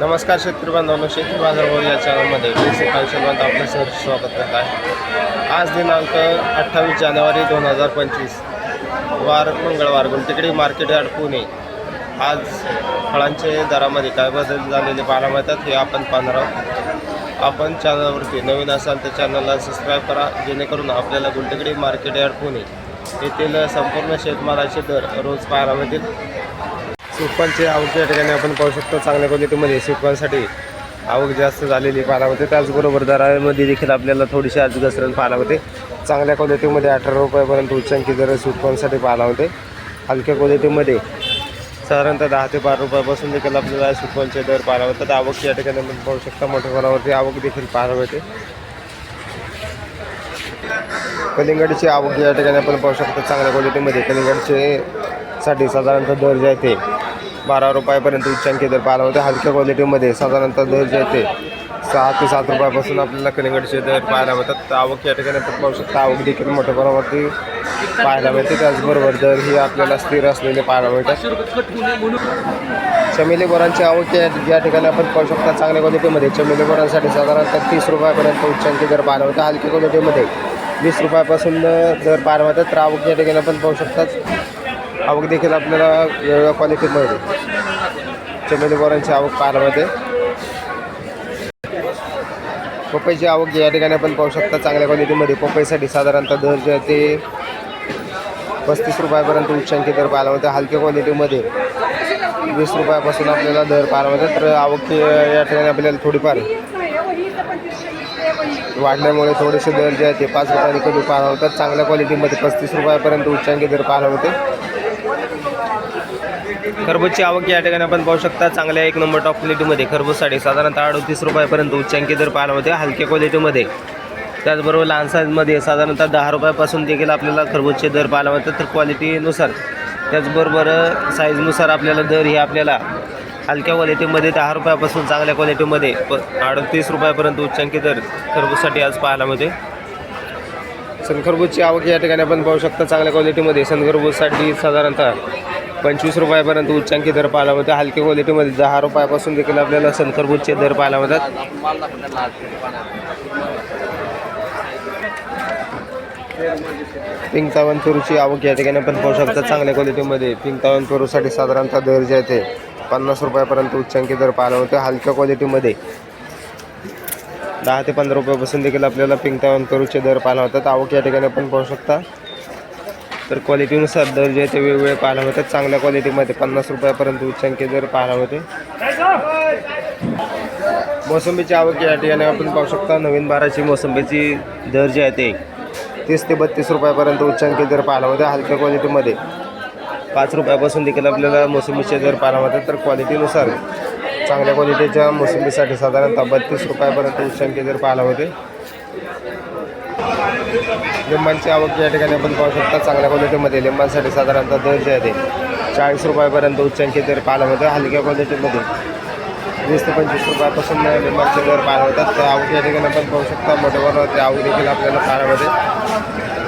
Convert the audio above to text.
नमस्कार शेतकरी बांधवांनो शेतकरी बाजारभाव या चॅनलमध्ये मी सकाळ सर्वांत आपलं सर स्वागत करत आहे. आज दिनांक अठ्ठावीस जानेवारी दोन हजार पंचवीस. वार मंगळवार गुंटेकडी मार्केट यार्ड पुणे. आज फळांचे दरामध्ये काय बदल झालेले पाहायला मिळतात हे आपण पाहणार आहोत. आपण चॅनलवरती नवीन असाल तर चॅनलला सबस्क्राईब करा जेणेकरून आपल्याला गुंटेकडी मार्केट यार्ड पुणे येथील संपूर्ण शेतमालाचे दर रोज पाहायला मिळतील. सुपांची आवक या ठिकाणी आपण पाहू शकतो चांगल्या क्वालिटीमध्ये सुपांसाठी. आवक जास्त झालेली पाहायला होते त्याचबरोबर दरामध्ये देखील आपल्याला थोडीशी आज घसरण पाहायला होते चांगल्या क्वालिटीमध्ये अठरा रुपयापर्यंत उच्चांकी दर सुपांसाठी पाहायला होते हलक्या क्वालिटीमध्ये साधारणतः दहा ते बारा रुपयापासून देखील आपल्याला सुपांचे दर पाहायला होतात आवक या ठिकाणी आपण पाहू शकता मोठ्या प्रमाणावरती आवक देखील पाहायला मिळते कलिंगडची आवक या ठिकाणी आपण पाहू शकतो चांगल्या क्वालिटीमध्ये. कलिंगडचे साठी साधारणतः दर जे आहे ते बारा रुपयापर्यंत उच्चांकी दर पाहायला होते हलक्या क्वालिटीमध्ये साधारणतः दर जे आहे ते सहा ते सात रुपयापासून आपल्याला कलिंगडचे दर पाहायला मिळतात. तर आवक या ठिकाणी आपण पाहू शकता आवक देखील मोठ्या प्रमाणावरती पाहायला मिळते. त्याचबरोबर दर ही आपल्याला स्थिर असलेले पाहायला मिळतात. चमेली बोरांची आवक या या ठिकाणी आपण पाहू शकता चांगल्या क्वालिटीमध्ये चमेली बोरांसाठी साधारणतः तीस रुपयापर्यंत उच्चांकी दर पाहायला मिळतात हलक्या क्वालिटीमध्ये वीस रुपयापासून दर पाहायला मिळतात. तर आवक या ठिकाणी आपण पाहू शकतात आवक देखील आपल्याला वेगवेगळ्या क्वालिटीमध्ये चमेली बोरांची आवक पाहायला मिळते. पपईची आवक या ठिकाणी आपण पाहू शकता चांगल्या क्वालिटीमध्ये पपईसाठी साधारणतः दर जे आहे ते पस्तीस रुपयापर्यंत उच्चांकी दर पाहायला मिळते. हलक्या क्वालिटीमध्ये वीस रुपयापासून आपल्याला दर पाहायला मिळते. तर आवक या ठिकाणी आपल्याला थोडीफार वाढल्यामुळे थोडेसे दर जे आहे ते पाच रुपयाने कमी पाहायला होतात चांगल्या क्वालिटीमध्ये पस्तीस रुपयापर्यंत उच्चांकी दर पाहायला होते खरबूजची आवक या ठिकाणी आपण पाहू शकता. चांगल्या एक नंबर टॉप क्वालिटीमध्ये खरबूजसाठी साधारणतः अडतीस रुपयापर्यंत उच्चांकी दर पाहायला होते हलक्या क्वालिटीमध्ये त्याचबरोबर लहान साईजमध्ये साधारणतः दहा रुपयापासून देखील आपल्याला खरबूजचे दर पाहायला मिळतात. तर क्वालिटीनुसार त्याचबरोबर साईजनुसार आपल्याला दर हे आपल्याला हलक्या क्वालिटीमध्ये दहा रुपयापासून चांगल्या क्वालिटीमध्ये प अडतीस रुपयापर्यंत उच्चांकी दर खरबूजसाठी आज पाहायला मिळते. सनखरबूजची आवक या ठिकाणी आपण पाहू शकता चांगल्या क्वालिटीमध्ये सनखरबूजसाठी साधारणतः पंचवीस रुपयापर्यंत उच्चांकी दर पाहायला मिळतात हलक्या क्वालिटीमध्ये दहा रुपयापासून देखील आपल्याला सनखरबूजचे दर पाहायला मिळतात. पिंक तावन पेरूची आवक या ठिकाणी आपण पाहू शकता चांगल्या क्वालिटीमध्ये पिंक तावन पेरूसाठी साधारणतः दर जे आहे ते पन्नास रुपयापर्यंत उच्चांकी दर पाहायला मिळतो. हलक्या क्वालिटीमध्ये दहा ते पंधरा रुपयापासून देखील आपल्याला पिंक तावन पेरूचे दर पाहायला होतात आवक या ठिकाणी आपण पाहू शकता. तर क्वालिटीनुसार दर जे आहे ते वेगवेगळे पाहायला होतात चांगल्या क्वालिटीमध्ये पन्नास रुपयापर्यंत उच्चांकी दर पाहायला होते मोसंबीची आवक या ठिकाणी आपण पाहू शकता. नवीन बाराची मोसंबीची दर जे आहे ते तीस ते बत्तीस रुपयापर्यंत उच्चांकी दर पाहायला होते हलक्या क्वालिटीमध्ये पाच रुपयापासून देखील आपल्याला मोसंबीचे दर पाहायला होतात तर क्वालिटीनुसार चांगल्या क्वालिटीच्या मोसंबीसाठी साधारणतः बत्तीस रुपयापर्यंत उच्चांकी दर पाहायला होते. लिंबांची आवक या ठिकाणी आपण पाहू शकता चांगल्या क्वालिटीमध्ये लिंबांसाठी साधारणतः दर जे आहे ते. चाळीस रुपयापर्यंत उच्चांकी दर पाहायला होते हलक्या क्वालिटीमध्ये. वीस ते पंचवीस रुपयापासून लिंबांचे दर पाहायला होतात. तर आवक या ठिकाणी आपण पाहू शकता मोठ्या प्रमाणात आवक देखील आपल्याला पाहायला होते